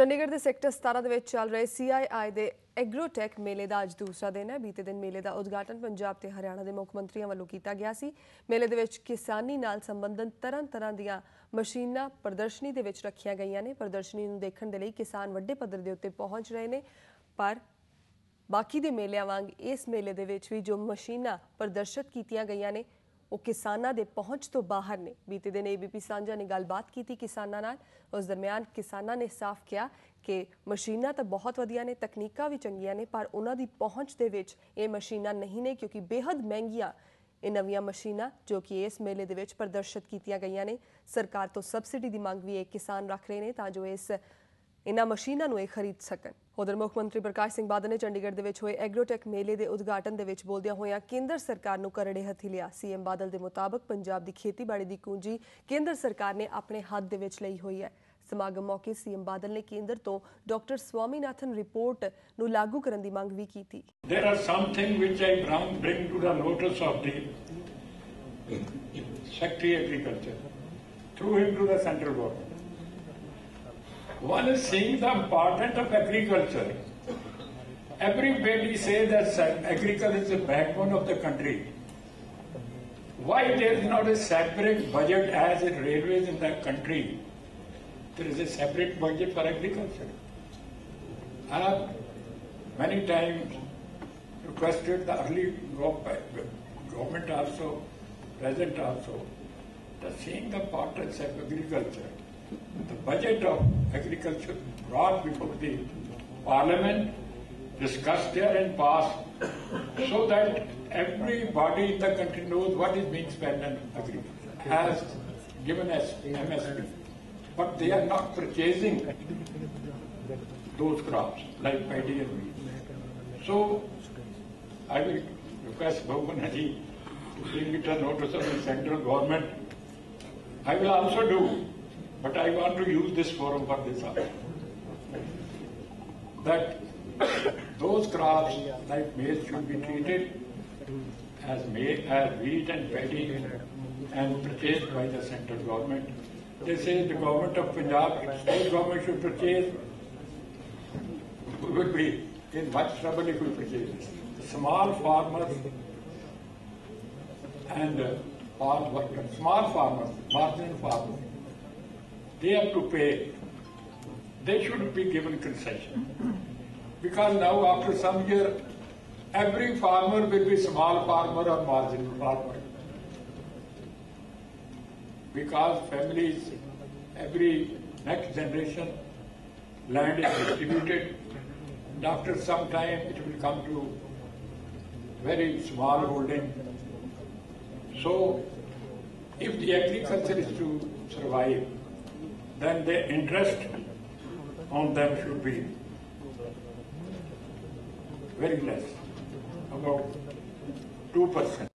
ਚੰਡੀਗੜ੍ਹ ਦੇ ਸੈਕਟਰ 17 ਦੇ ਵਿੱਚ ਚੱਲ ਰਹੇ ਸੀਆਈਆਈ ਦੇ ਐਗਰੋਟੈਕ ਮੇਲੇ ਦਾ ਅੱਜ ਦੂਸਰਾ ਦਿਨ ਹੈ। ਬੀਤੇ ਦਿਨ ਮੇਲੇ ਦਾ ਉਦਘਾਟਨ ਪੰਜਾਬ ਤੇ ਹਰਿਆਣਾ ਦੇ ਮੁੱਖ ਮੰਤਰੀਆਂ ਵੱਲੋਂ ਕੀਤਾ ਗਿਆ ਸੀ। ਮੇਲੇ ਦੇ ਵਿੱਚ ਕਿਸਾਨੀ ਨਾਲ ਸੰਬੰਧਿਤ ਤਰ੍ਹਾਂ ਤਰ੍ਹਾਂ ਦੀਆਂ ਮਸ਼ੀਨਾਂ ਪ੍ਰਦਰਸ਼ਨੀ ਦੇ ਵਿੱਚ ਰੱਖੀਆਂ ਗਈਆਂ ਨੇ। ਪ੍ਰਦਰਸ਼ਨੀ ਨੂੰ ਦੇਖਣ ਦੇ ਲਈ ਕਿਸਾਨ ਵੱਡੇ ਪੱਧਰ ਦੇ ਉੱਤੇ ਪਹੁੰਚ ਰਹੇ ਨੇ। ਪਰ ਬਾਕੀ ਦੇ ਮੇਲਿਆਂ ਵਾਂਗ ਇਸ ਮੇਲੇ ਦੇ ਵਿੱਚ ਵੀ ਜੋ ਮਸ਼ੀਨਾਂ ਪ੍ਰਦਰਸ਼ਿਤ ਕੀਤੀਆਂ ਗਈਆਂ ਨੇ ਉਹ ਕਿਸਾਨਾਂ ਦੇ ਪਹੁੰਚ ਤੋਂ ਬਾਹਰ ਨੇ। ਬੀਤੇ ਦਿਨ ਏਬੀਪੀ ਸਾਂਝਾ ਨੇ ਗੱਲਬਾਤ ਕੀਤੀ ਕਿਸਾਨਾਂ ਨਾਲ। ਉਸ ਦਰਮਿਆਨ ਕਿਸਾਨਾਂ ਨੇ ਸਾਫ਼ ਕਿਹਾ ਕਿ ਮਸ਼ੀਨਾਂ ਤਾਂ ਬਹੁਤ ਵਧੀਆ ਨੇ, ਤਕਨੀਕਾਂ ਵੀ ਚੰਗੀਆਂ ਨੇ, ਪਰ ਉਹਨਾਂ ਦੀ ਪਹੁੰਚ ਦੇ ਵਿੱਚ ਇਹ ਮਸ਼ੀਨਾਂ ਨਹੀਂ ਨੇ, ਕਿਉਂਕਿ ਬੇहद ਮਹਿੰਗੀਆਂ ਇਹ ਨਵੀਆਂ ਮਸ਼ੀਨਾਂ ਜੋ ਕਿ ਇਸ ਮੇਲੇ ਦੇ ਵਿੱਚ ਪ੍ਰਦਰਸ਼ਿਤ ਕੀਤੀਆਂ ਗਈਆਂ ਨੇ। ਸਰਕਾਰ ਤੋਂ ਸਬਸਿਡੀ ਦੀ ਮੰਗ ਵੀ ਇਹ ਕਿਸਾਨ ਰੱਖ ਰਹੇ ਨੇ ਤਾਂ ਜੋ ਇਸ ਇਨ੍ਹਾਂ ਮਸ਼ੀਨਾਂ ਨੂੰ ਇਹ ਖਰੀਦ ਸਕਣ। ਉਧਰ ਮੁੱਖ ਮੰਤਰੀ ਪ੍ਰਕਾਸ਼ ਸਿੰਘ ਬਾਦਲ ਨੇ ਚੰਡੀਗੜ੍ਹ ਦੇ ਵਿੱਚ ਹੋਏ ਐਗਰੋਟੈਕ ਮੇਲੇ ਦੇ ਉਦਘਾਟਨ ਦੇ ਵਿੱਚ ਬੋਲਦਿਆਂ ਹੋਇਆਂ ਕੇਂਦਰ ਸਰਕਾਰ ਨੂੰ ਕਰੜੇ ਹੱਥੀ ਲਿਆ। ਸੀਐਮ ਬਾਦਲ ਦੇ ਮੁਤਾਬਕ ਪੰਜਾਬ ਦੀ ਖੇਤੀਬਾੜੀ ਦੀ ਕੁੰਜੀ ਕੇਂਦਰ ਸਰਕਾਰ ਨੇ ਆਪਣੇ ਹੱਥ ਦੇ ਵਿੱਚ ਲਈ ਹੋਈ ਹੈ। ਸਮਾਗਮ ਮੌਕੇ ਸੀਐਮ ਬਾਦਲ ਨੇ ਕੇਂਦਰ ਤੋਂ ਡਾਕਟਰ ਸਵਾਮੀਨਾਥਨ ਰਿਪੋਰਟ ਨੂੰ ਲਾਗੂ ਕਰਨ ਦੀ ਮੰਗ ਵੀ ਕੀਤੀ। There are some things which I bring bring to the notice of the Secretary Agriculture, through him to the central. One is seeing the importance of agriculture. Everybody says that agriculture is the backbone of the country. Why there is not a separate budget as in railways in the country? There is a separate budget for agriculture. I have many times requested the early government also, present also, that seeing the importance of agriculture, the budget of agriculture brought before the parliament, discussed there and passed, so that everybody in the country knows what is being spent on agriculture, has given us MSP. But they are not purchasing those crops like paddy and wheat. So I will request Bhavana ji to bring it a notice of the central government. I will also do, but I want to use this forum for this also. That those crops like maize should be treated as maize, as wheat and paddy and purchased by the central government. They say the government of Punjab, state government should purchase we would be in much trouble if we purchase this. Small farmers and uh, farm workers, small farmers, marginal farmers, they have to pay. They should be given concession. Because now after some year, every farmer will be small farmer or marginal farmer. Because families, every next generation, land is distributed and after some time it will come to very small holding. So if the agriculture is to survive, then the interest on them should be very less, about 2%.